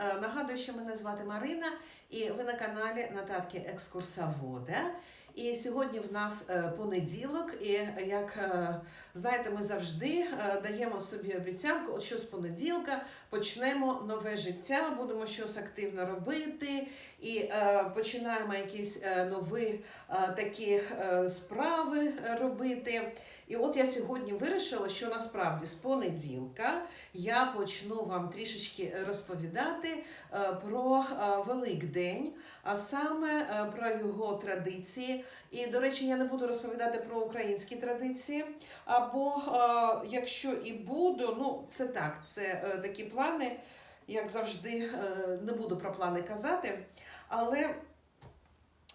Е, Нагадую, що мене звати Марина, і ви на каналі Нататки Екскурсовода. І сьогодні в нас е, понеділок, і як е, знаєте, ми завжди даємо собі обіцянку, що з понеділка почнемо нове життя, будемо щось активно робити, і починаємо якісь нові такі справи робити. І от я сьогодні вирішила, що насправді з понеділка я почну вам трішечки розповідати е, про е, Великдень, а саме е, про його традиції. І, до речі, я не буду розповідати про українські традиції. Або е, якщо і буду, ну це так, це е, такі плани, як завжди, е, не буду про плани казати. Але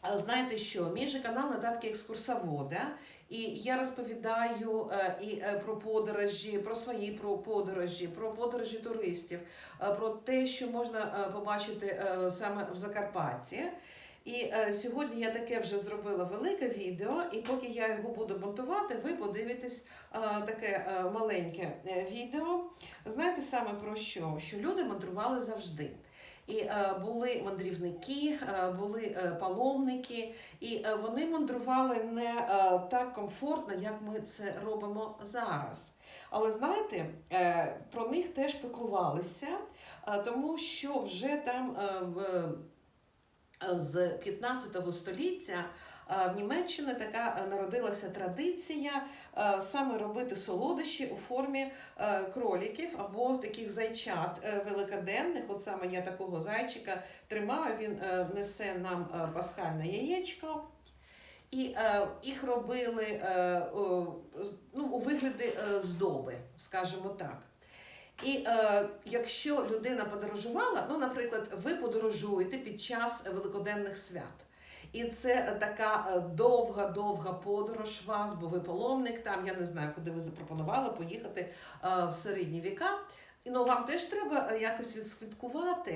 знаєте що, мій же канал Надатки екскурсовода, і я розповідаю е, і е, про подорожі, про свої про подорожі, про подорожі туристів, е, про те, що можна побачити саме в Закарпатті. І сьогодні я таке вже зробила велике відео, і поки я його буду монтувати, ви подивитесь таке маленьке відео. Знаєте саме про що? Що люди мандрували завжди. І е, були мандрівники, е, були е, паломники, і вони мандрували не так комфортно, як ми це робимо зараз. Але знаєте, про них теж піклувалися, тому що вже там в, з 15 століття в Німеччині така е, народилася традиція е, саме робити солодощі у формі е, кроліків або таких зайчат е, великоденних. От саме я такого зайчика тримаю, він е, несе нам е, пасхальне яєчко. І е, їх робили е, ну, у вигляді е, здоби, скажімо так. І е, якщо людина подорожувала, ну, наприклад, ви подорожуєте під час великоденних свят. І це така е, довга-довга подорож вас, бо ви паломник, там я не знаю, куди ви запропонували поїхати е, в середні віка. Ну, вам теж треба е, якось відсвяткувати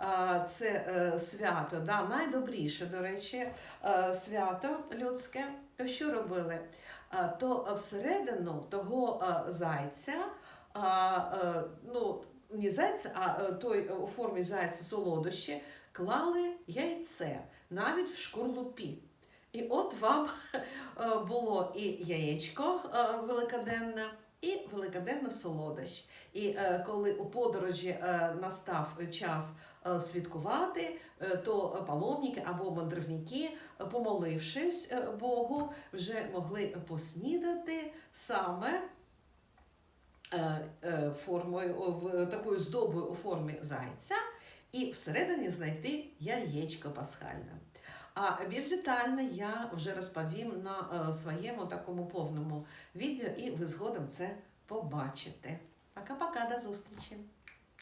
е, це е, свято. Да? Найдобріше, до речі, е, свято людське. То що робили? Е, То всередину того е, зайця, е, ну, не зайця, а е, той е, у формі зайця солодощі, клали яйце навіть в шкурлупі. І от вам е, було і яєчко е, великоденне, і великоденна солодощ. І е, коли у подорожі настав час святкувати, то паломники або мандрівники, помолившись Богу, вже могли поснідати саме формою, такою здобою у формі зайця, і всередині знайти яєчко пасхальне. А більш детально я вже розповім на е, своєму такому повному відео, і ви згодом це побачите. Пока-пока, до зустрічі!